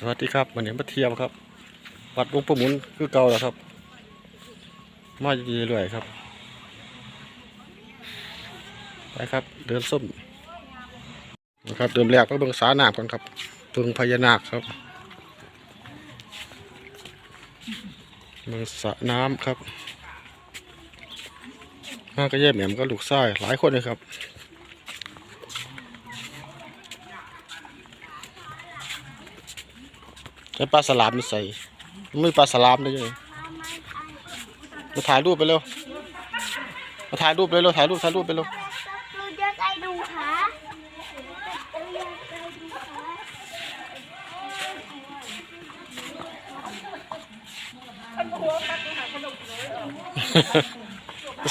สวัสดีครับวันนี้มาเที่ยวครับ วัดลุงประมุนคือเก่าแล้วครับ มาอยู่เรื่อยครับ ไปครับ เดินส้มนะครับเดินแรกไปเบิ่งสาหนาก่อนครับเบิ่งพญานาคครับเบิ่งสระน้ำครับมาก็แย่แหม่มก็ลูกไส้หลายคนเลยครับ ใช้ปลาสลามนี่ใส่ไม่มีปลาสลามเลยยังมาถ่ายรูปไปเร็ว มาถ่ายรูปเลยเร็ว ถ่ายรูปถ่ายรูปไปเร็ว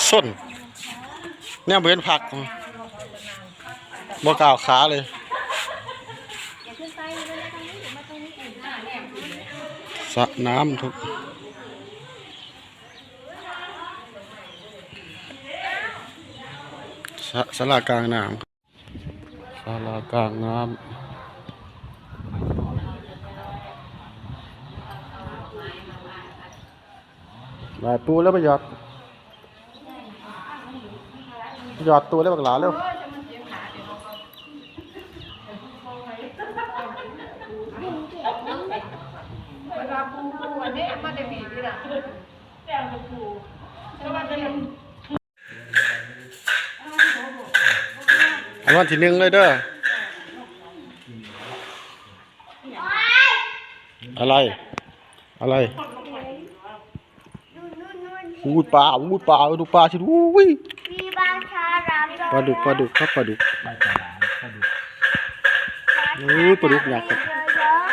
ส้นเนี่ยเห็นผักบ่กล่าวขาเลย ระน้ำทุกสสลากลางน้ำสลากลางน้ำหลายปูแล้วไปหยอดหยอดตัวเล็กบักหลาเร็วลาปูปูอันนี้มันจะมีที่ละแต่ละปูแต่ว่าจะยัง อันวันที่หนึ่งเลยเด้อ อะไร อะไรดูนู่นนู่นอูดปลาอูดปลาดูปลาสิอุ้ยมีบางชาลามปลาดุกปลาดุกครับปลาดุกเอ้ยปลาดุกอยากครับเยอะ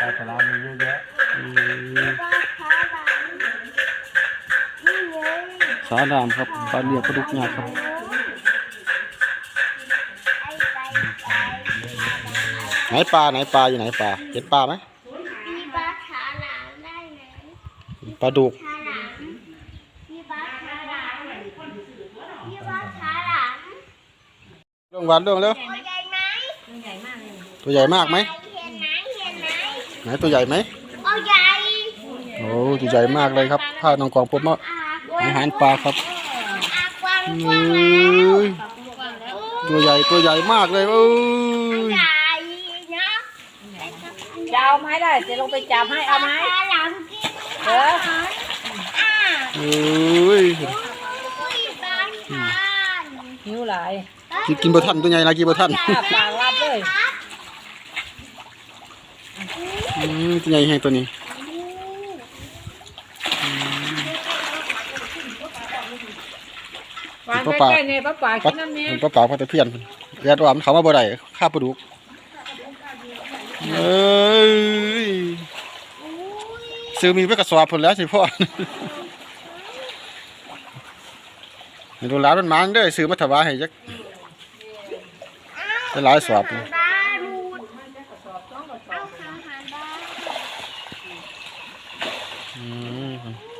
ปลาฉลามมีเยอะแยะ สาดามครับปลาเรียกปลาดุกอยากครับไอ้ไก่ไก่ไหนปลาไหนปลาอยู่ไหนปลาเห็นปลาไหมมีบางชาลามได้ไหมปลาดุกชาลามมีบางชาลามมีบางชาลามเรื่องวันเรื่องเร็วตัวใหญ่ไหมตัวใหญ่มากไหมเห็นไหมเห็นไหมไหนตัวใหญ่ไหมโอ้ใหญ่โอ้ตัวใหญ่มากเลยครับพาน้องกองผมมาอากว้าง อาหารปลาครับอากว้างเอกว้างแล้ว้ยตัวใหญ่ตัวใหญ่มากเลยเอ้ยใหญ่เนาะจะเอาไม้ได้จะลงไปจับให้เอาไหมปลาหลังกินเอออ่าเอ้ยอุ้ยปลาทานหิวหลายกินกินบะทันตัวใหญ่นะกินบะทันป้าปากรับเลยครับอืมตัวใหญ่ให้ตัวนี้ วางใกล้ๆเนี่ยป้าป่าปักิดนน้ำเนี้ยปลาเปล่าพัตะเพียนแยดว่ามันเขามาบ่ได้ข้าปลาดุกเอ้ยซื้อมีไว้กระสอบผลแล้วสิพ่อเห็นดูร้านมันมันเด้อซื้อมาถวายให้จักได้หลายสอบเลยปลาลูด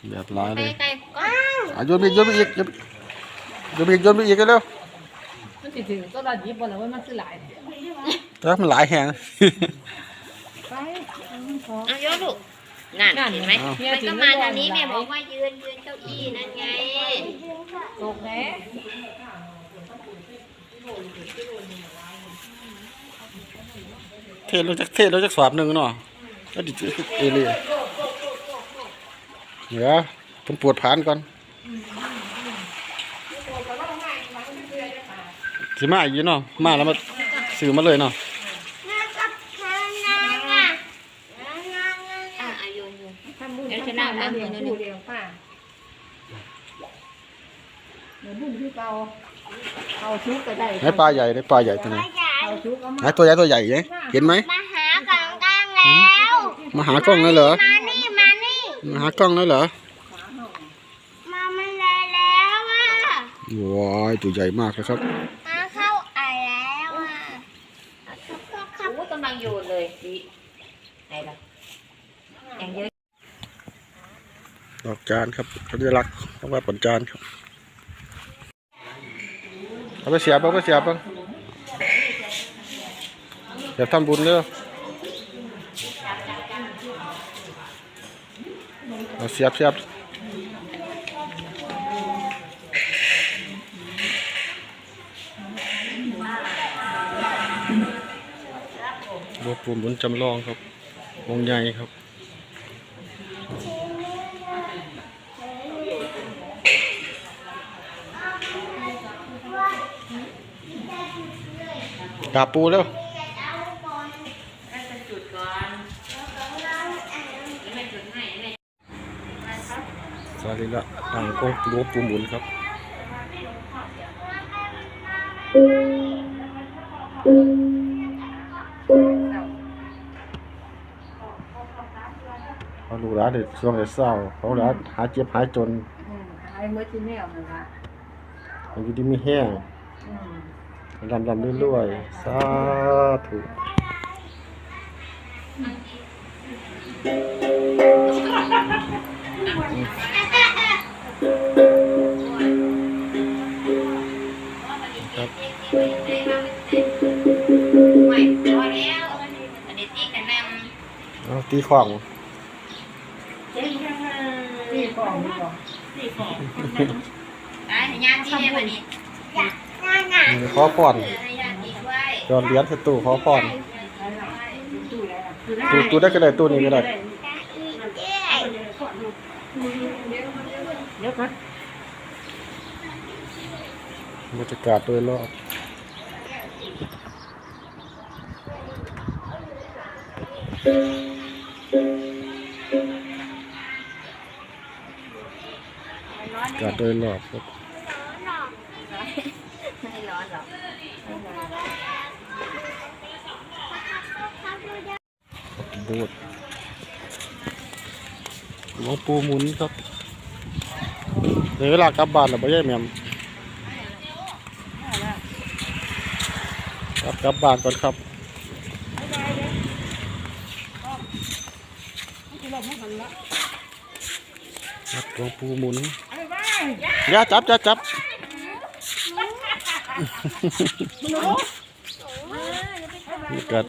เอาอาหารได้อืมแบบหลายเลยอ้าวอะโยนไปอีกโยนไปอีกโยนไปโยนไปอีกโยนไปอีกกันเร็วมันติดถึงก็เราหยิบบ่แล้วว่ามันซื้อหลายแต่มันหลายแหง ไปเอายกลูกนั่นเห็นไหมเฮียมันถึก็งมาทางนี้แม่บอกว่ายืนยืนเก้าอี้นั่นไงตกแน่เทศเราจะเทศเราจะสอบหนึ่งเนาะแล้วดิเอเลีย เดี๋ยวผมปวดผานก่อนสิมาอีกอยู่เนาะมาแล้วมาซื้อมาเลยเนาะเดี๋ยวชนะมาเดี๋ยวนี้เดียวป้าเดี๋ยวบุญที่เก่าเอาชุกก็ได้ไหนปลาใหญ่ไหนปลาใหญ่ตัวนตัวใหญ่เอาชุกเอาไหนตัวใหญ่ตัวใหญ่เนี่ยเห็นไหมมาหากล่องกลางแล้ว มาหากล้องเลยเหรอ มานี่มานี่มาหากล้องเลยเหรอมาไม่ได้แล้วอะว้ายตัวใหญ่มากเลยครับมาเข้าไอแล้วอะโอ้กำลังโยนเลยดิไหนล่ะอย่างเยอะดอกจานครับเขาจะรักษ์ต้องว่าผลจานครับเอาไปเสียบเอาไปเสียบเอาไปดี๋ยวทำบุญเด้อ เอาเสียบเสียบหลวงปู่หมุนจำลองครับวงใหญ่ครับกราปูแล้ว ให้เป็นจุดก่อนแล้วไม่จุดให้แม่ สวัสดีละต่างกงหลวงปู่หมุนครับเขาลูกหลานเด็ดช่วงเด็ดเศร้าเขาหลานหาเจ็บหายจนไอ้เมื่อที่แนวนั่นละอายุดีมีแห้งลำลำเรื่อยๆสาธุครั ตีของำเจ๊ยังไงนี่กล่องนี่กล่องอะยานที่เนี่ยวันนี้นี่ขอผ่อนเออให้ยานที่ด้วยจอดเหรียญใส่ตู้ขอผ่อนตู้แล้วตู้ได้ก็ได้ตู้นี้ก็ได้เดี๋ยวก่อนบรรยากาศโดยรอบบ กาศโดยรอบครับไม่ร้อนหรอกโบสถ์หลวงปู่หมุนครับเดี๋ยวเวลากลับบ้านแล้วบ่ยายแหม่มกลับกลับบ้านก่อนครับครับหลวงปู่หมุน อย่าจับอย่าจับเกิด